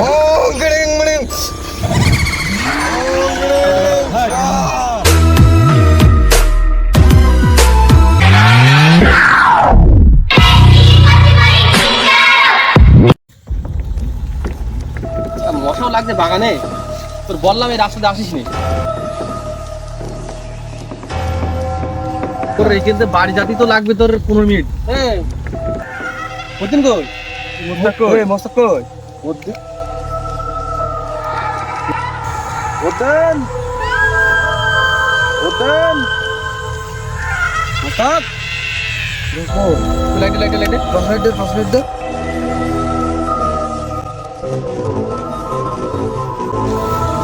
ওম গ্রিং মশাও লাগছে বাগানে। তোর বললাম এই রাস্তাতে আসিস নি। তোর এইখান থেকে বাড়ি যাতি তো লাগবে তোর পনেরো মিনিট। হ্যাঁ। কই? ওই মস্তক কই? মধ্যে ওদেন ওদেন মস্তক লাইটে লাইটে লাইটে পাসওয়ার্ড দে দে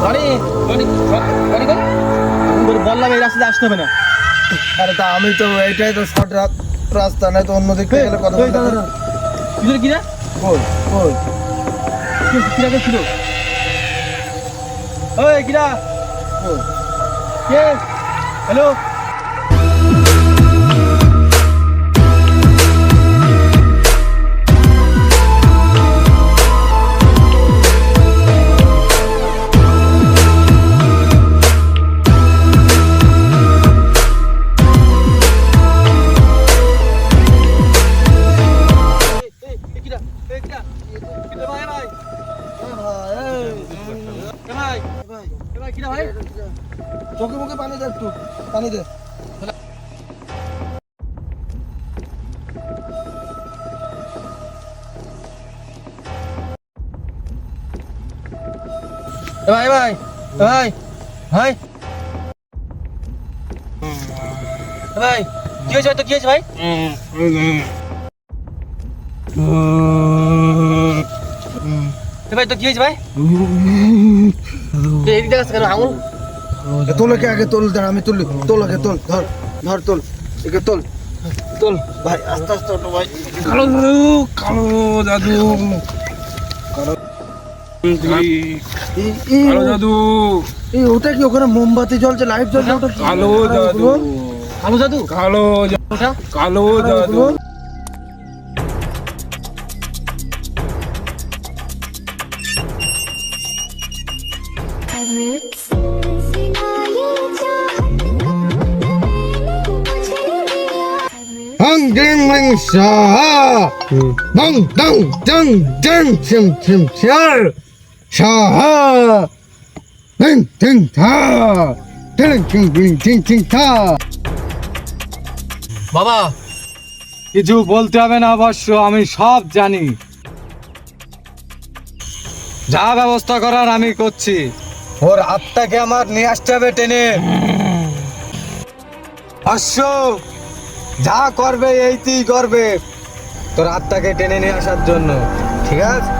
গাড়ি গাড়ি তোর বললাম এই রাস্তাতে আসতে হবে না। আরে তা আমি তো এইটাই তো শর্ট রাস্তা না তো অন্য দিকে গেলে কথা বলতে হবে। কিসের কিনা কই কই? কিনা কে ছিল ওই কিনা কে হ্যালো চোখে মুখে পানি দে একটু, পানি দে। ভাই ভাই ভাই ভাই। ভাই, কি হয়েছে তো কি হয়েছে ভাই? ভাই তো কি হয়েছে ভাই? এদিকে দেখাচ্ছে কেন আঙুল তোল একে আগে তোল দাঁড়া আমি তুলি তোল আগে তোল ধর ধর তোল। একে তোল। তোল। ভাই আস্তে আস্তে ওটো ভাই। কালো দাদু কালো দাদু। কালো এই এই কালো দাদু। এই ওটা কি ওখানে মোমবাতি জ্বলছে লাইট জ্বলছে? ওটা কালো দাদু। কালো জাদু কালো কালো দাদু। Hang ding ling sha. Bang dang dang dang chim chim char. Sha. Ding ding ta. Ding ding ding ding ding ta. বাবা কিছু বলতে হবে না অবশ্য আমি সব জানি যা ব্যবস্থা করার আমি করছি ওর আত্মাকে আমার নিয়ে আসতে হবে টেনে অশ্ব যা করবে এই এইতেই করবে। তোর আত্মাকে টেনে নিয়ে আসার জন্য ঠিক আছে?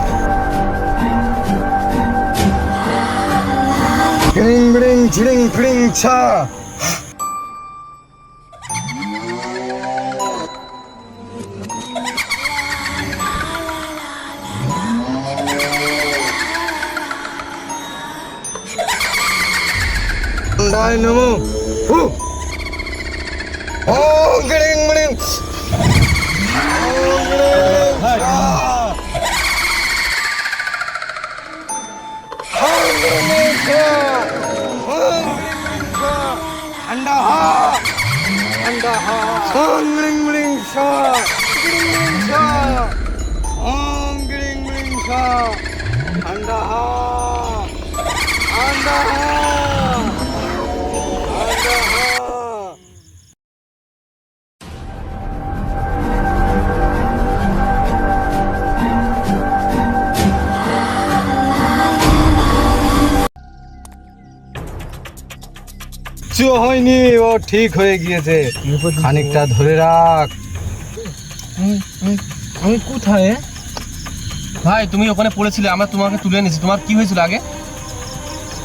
ding cha. দাই নমো। Oh, ding ding. ঠান্ডা হ কিচ্ছু হয়নি ও ঠিক হয়ে গিয়েছে। খানিকটা ধরে রাখ। আমি কোথায় ভাই তুমি ওখানে পড়েছিলে আমরা তোমাকে তুলে এনেছি। তোমার কি হয়েছিল আগে?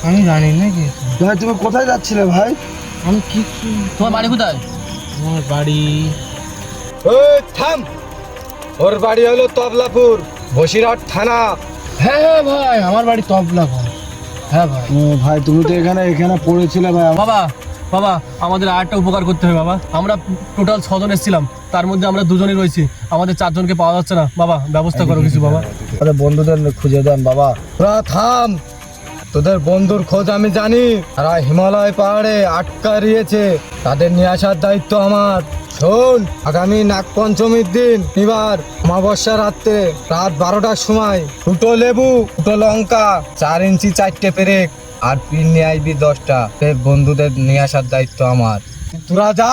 আমি জানি না কি। ভাই তুমি কোথায় যাচ্ছিলে ভাই? আমি কি তোমার বাড়ি কোথায়? আমার বাড়ি। ওই থাম! ওর বাড়ি হলো তবলাপুর বসিরহাট থানা। হ্যাঁ হ্যাঁ ভাই আমার বাড়ি তবলাপুর। হ্যাঁ ভাই। ও ভাই তুমি তো এখানে এখানে পড়েছিলে ভাই। বাবা বাবা, আমাদের আর একটা উপকার করতে হবে বাবা। আমরা টোটাল ছজন এসেছিলাম, তার মধ্যে আমরা দুজনই রয়েছি। আমাদের চারজনকে পাওয়া যাচ্ছে না। বাবা, ব্যবস্থা করো কিছু, বাবা। আমাদের বন্ধুদের খুঁজে দেন, বাবা। তোরা থাম! তোদের বন্ধুর খোঁজ আমি জানি। তারা হিমালয় পাহাড়ে আটকা রয়েছে তাদের নিয়ে আসার দায়িত্ব আমার। শোন, আগামী নাগ পঞ্চমীর দিন, এবার অমাবস্যা রাত্রে রাত বারোটার সময় দুটো লেবু, দুটো লঙ্কা, চার ইঞ্চি চারটে পেরেক। আর পিন নিয়ে আসবি দশটা। বন্ধুদের নিয়ে আসার দায়িত্ব আমার। তোরা যা।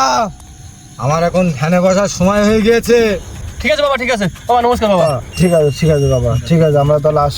আমার এখন ধ্যানে বসার সময় হয়ে গিয়েছে। ঠিক আছে বাবা ঠিক আছে। বাবা নমস্কার বাবা। ঠিক আছে ঠিক আছে বাবা। ঠিক আছে আমরা তাহলে আস